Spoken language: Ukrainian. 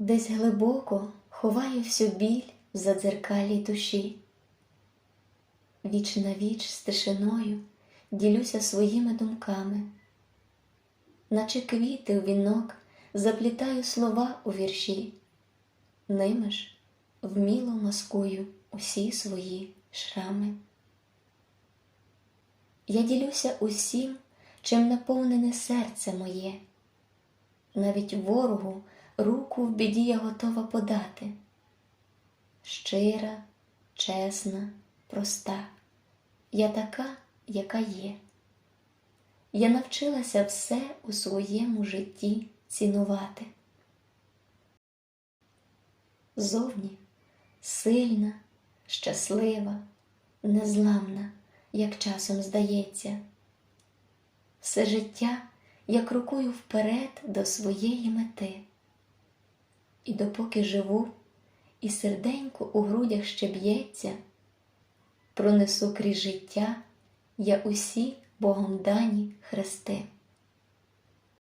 Десь глибоко ховаю всю біль в задзеркалі душі. Віч на віч з тишиною ділюся своїми думками, наче квіти у вінок заплітаю слова у вірші, ними ж вміло маскую усі свої шрами. Я ділюся усім, чим наповнене серце моє, навіть ворогу руку в біді я готова подати. Щира, чесна, проста, я така, яка є. Я навчилася все у своєму житті цінувати. Зовні сильна, щаслива, незламна, як часом здається. Все життя я крокую вперед до своєї мети. І допоки живу, і серденько у грудях ще б'ється, пронесу крізь життя я усі Богом дані хрести.